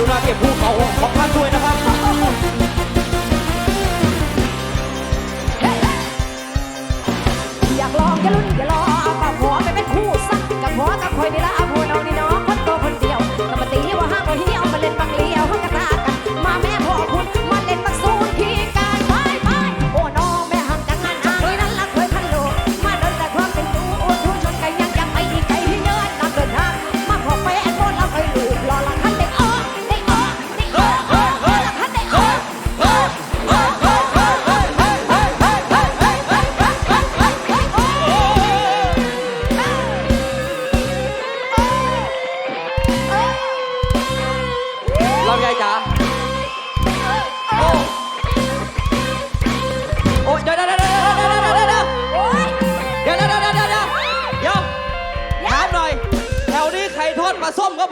ดูนาเก็บผู้เของท่านด้วยนะครับอยากลองอย่าลุ้นอย่ารอก็ขอไปเป็นคู่สักกับขอกับคอยนี่ละเอาผู้น้อง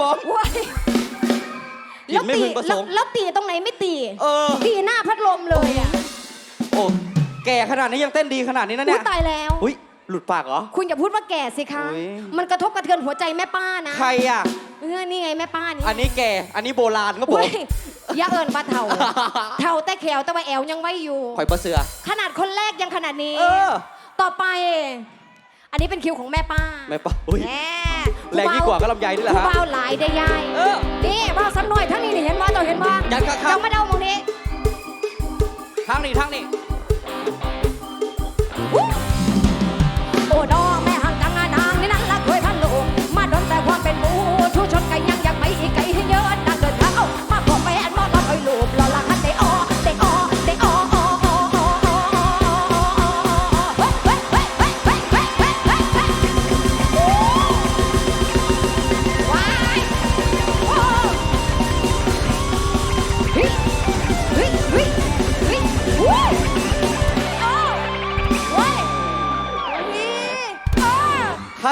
ปลาส้มครับผมโอ๊ยกลิ่นไม่พึงประสงค์แล้วแล้วตีตรงไหนไม่ตี เออ ตีหน้าพัดลมเลยอะโอ้แก่ขนาดนี้ยังเต้นดีขนาดนี้นะอุ๊เนี่ยยตายแล้ว อุ้ยหลุดปากเหรอ คุณอย่าพูดว่าแก่สิคะ อุ๊ย มันกระทบกระเทือนหัวใจแม่ป้านะใครอะ เออนี่ไงแม่ป้านี่อันนี้แก่อันนี้โบราณครับผอุ๊มยอย่าเอิญว่าเท่าเท่าแต่แขวแต่ว่าแอวยังไว้อยู่ ข่อยปลาเสือ ขนาดคนแรกยังขนาดนี้ เออ ต่อไป อันนี้เป็นคิวของแม่ป้าแม่ปะอุ้ยแหม แรงยิ่งกว่าก็ลำไยนี่แหละผู้ฮะเบาหลายได้ยายเออนี่เบาสักหน่อยทั้งนี้นี่เห็นว่าเจ้าเห็นว่ายันข้างๆจังมาเดามองนี้ทางนี้ทางนี้ โอ้ดอ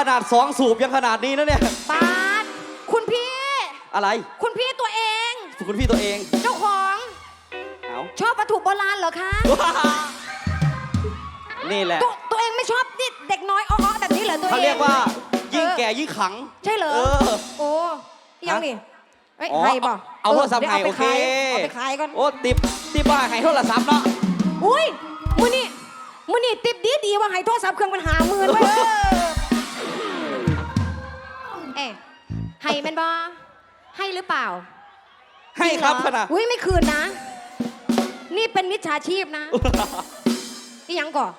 นาดสองสูบยังขนาดนี้นะเนี่ย ปาดคุณพี่ อะไร คุณพี่ตัวเอง คุณพี่ตัวเอง เจ้าของ เอาชอบวัตถุโบราณเหรอคะนี่แหละ ตัวตัวเองไม่ชอบนี่เด็กน้อยอ้อๆแบบนี้เหรอตัวเองเขาเรียกว่า ยิ่งเออแก่ยิ่งขัง ใช่เหรอเออ โอ้ยังนี่เอ้ยอ๋อให้บ่เอาโทรศัพท์ดี๋ยวให้เอาโอไปเคขายเอาไปขายก่อน โอ้ติบติบบ้าให้โทรศัพท์เนาะ อุ้ยมือนี่มือนี่ติดดีดีๆว่าให้โทรศัพท์เครื่องมันหาหมื่นไว้เออ ให้หรือเปล่าให้ครับจขงเหอนาดอุ้ยไม่คืนนะ นี่เป็นมิจฉาชีพนะอีหยังก่อน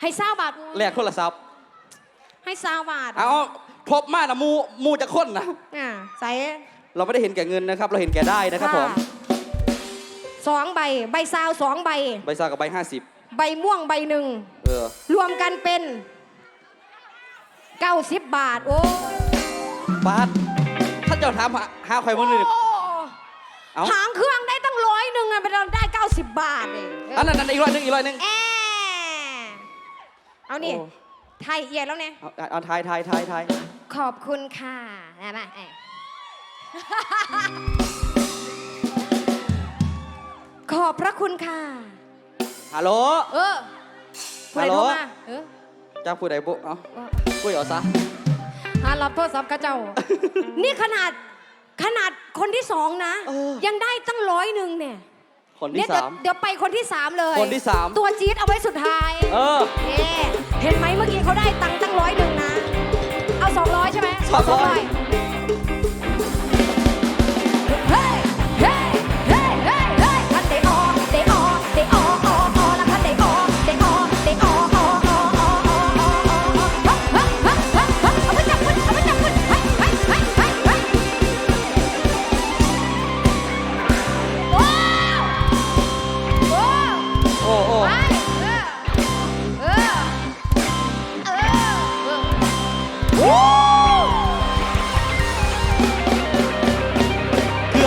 ให้เศร้าบาทแลกโทรศัพท์ให้เศร้าบาทเอาครบมากนะมูมูจะค้นนะอ่าใส่เราไม่ได้เห็นแก่เงินนะครับ เราเห็นแก่ได้นะครับผมสองใบ ใบซาวสองใบ ใบซ่ากับใบห้าสิบใบม่วงใบหนึ่งเออรวมกันเป็นเก้าสิบบาท โอ้บาสถ้า เจ้าถามหาหาใครมึงหนึ่งโอ้เอาหางเครื่องได้ตั้งร้อยหนึ่งอะไปเราได้เก้าสิบบาทเองอันนั้นอันนั้นอีกร้อยหนึ่งอีกร้อยหนึ่งแอเอานี่โอ้ ไทยเอียดแล้วเนี่ยเอาเอาทายทายทายทายขอบคุณค่ะนะมาเอ้ยขอบพระคุณค่ะ ฮัลโหล เออผู้ใดโทรฮัลโหล มาเออจ้างผู้ใดบุเอาเออคุยเอาซะ หารับโทรศัพท์กระเจ้า นี่ขนาดขนาดคนที่สองนะ เออ ยังได้ตั้งร้อยหนึ่งเนี่ยคนเนี่ที่ยเดี๋ยวสาม เดี๋ยวไปคนที่สามเลยคนที่สาม ตัวจี๊ดเอาไว้สุดท้ายเออนี่เห็นไหมเมื่อกี้เขาได้ตังค์ตั้งร้อยหนึ่งนะ เอาสองร้อยใช่ไหมเา200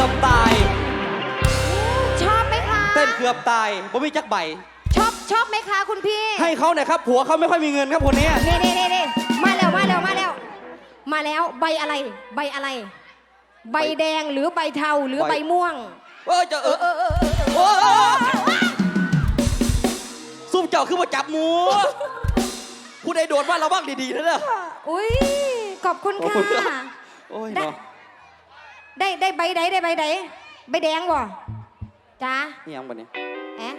อบตาย ชอบไหมคะ เต้นเกือบตายบ่มีจักใบ ชอบชอบไหมคะคุณพี่ให้เขาเนี่ยครับ ผัวเขาไม่ค่อยมีเงินครับคนนี้นี่นี่นี่นี่มาแล้วมาแล้วมาแล้ว มาแล้วใบอะไร ใบอะไร ใบแดงหรือใบเทาหรือใบใบม่วง เออจะเออเออเออเออเออโอ้ซุ่มเจ้าคือมาจับหมูผู้ใดโดดว่าระวังดีๆนะเนี่ย อุ้ยขอบคุณขอบคุณครัค่ะ บ โอ้ยได้เนาะ ได้ได้ใบใดได้ใบใดใบแดงบ่จ้านี่ยังบ่เนี่ยเอ๊ะ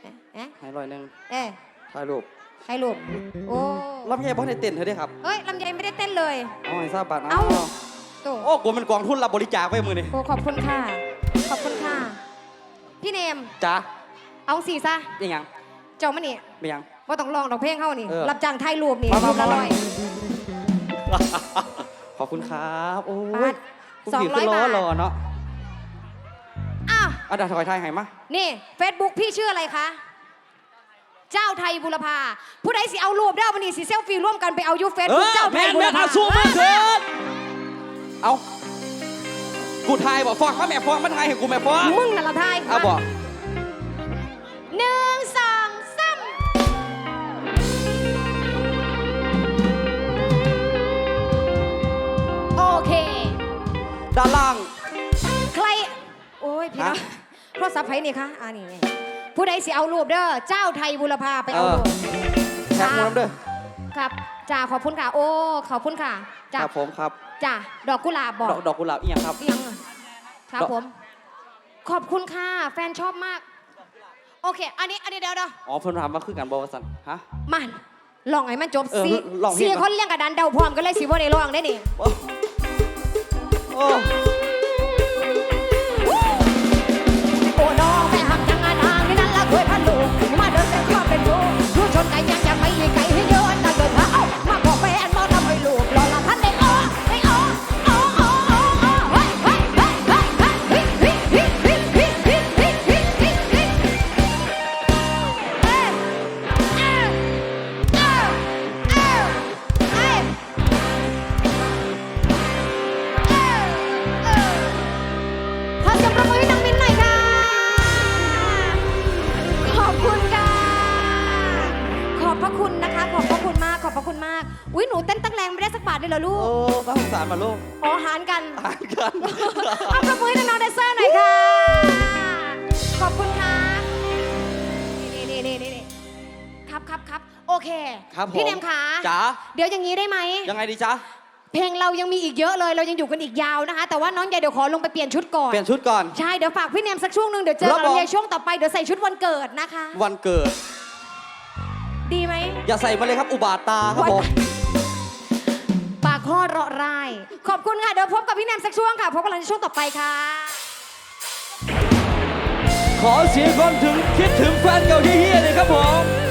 เอ๊ะเอ๊ะให้ร้อยหนึงเอ๊ะถ่ายรูปใครลูกโอ้รับใหญ่บ่ได้เต้นเธอเด้ครับเอ้ยลำไยไม่ได้เต้นเลย เอาให้ทราบบาทเอ้าโตโอ้กูมันกองทุนรับบริจาคไว้มือนี่โอ้ขอบคุณค่ะ ขอบคุณค่ะ พี่เนมจ้าเอาสีซะยังยังเจ้ามันนี่ไม่ยังว่าต้องลองดอกเพลงเข้านี่เออรับจ้างถ่ายรูปนี่มามารูปละมาร้อยข อบคุณครับโอ้บายทคุณสองผีร้ขึ้อนยรอบาทรอเนาะอ้าวอะดาถอยไทยให้มานี่ Facebook พี่ชื่ออะไรคะ เจ้าไทยบุรพา ผู้ใดสิเอารูปเด้อวันนี้สิเซลฟี่ร่วมกันไปเอายูเฟซเอบุ๊กอเจ้าไทแม่ยนบุรแม่นพาเอาสู้มาเถิดเอากูทายบอกฟองมาแม่ฟองมาทายให้กูแม่ฟองมึงนั่นละไทยเอาบอกหนึ่งสองส ด้านล่าง ใคร โอ้ยพี่น้องฮะ โทรศัพท์ไผนี่คะอ่านี่ผู้ใดสิเอารูปเด้อ เจ้าไทยบุรพาไปเอาเออรูป แท็กมูน้ำเด้อครับจ่าขอบคุณค่ะ โอ้ ขอบคุณค่ะคจ่ารับผมครับ จ่าดอกกุหลาบบอกดอกดอกกุหลาบอีหยังครับ เอียงอะครับดอก ผม ขอบคุณค่ะ แฟนชอบมาก โอเค อันนี้ อันนี้เดี๋ยวเดี๋ยวอ๋อเพิ่นถามว่าคือกันบอวสันฮะ มันลองให้มันจบเออสิลองเพลงสี่ก่อนคนเลี้ยงกับดันเดาพร้อมกันเลยสิว่าในร้องได้นี่โ哦。าสงสารมาลูกอ๋อหารกันอ่านกันเอาปรบมือให้น้องๆแดนเซอร์หน่อยค่ะ ขอบคุณค่ะนี่นี่นี่นี่นี่ครับครับครับโอเค ครับผมพี่เนมขาจ๋าเดี๋ยวอย่างนี้ได้ไหม ยังไงดีจ๊ะเพลงเรายังมีอีกเยอะเลย เรายังอยู่กันอีกยาวนะคะ แต่ว่าน้องใหญ่เดี๋ยวขอลงไปเปลี่ยนชุดก่อน เปลี่ยนชุดก่อน ใช่ เดี๋ยวฝากพี่เนมสักช่วงหนึ่งเดี๋ยวเจอรักับผมลำไยช่วงต่อไป เดี๋ยวใส่ชุดวันเกิดนะคะ วันเกิด ดีไหม อย่าใส่มาเลยครับอุบาทตาครับผมปาก ข้อเราะราย ขอบคุณค่ะ เดี๋ยวพบกับพี่แนมสักช่วงค่ะ พบกันในช่วงต่อไปค่ะ ขอเสียงคนถึงคิดถึงแฟนเก่าที่เฮียเลยครับผม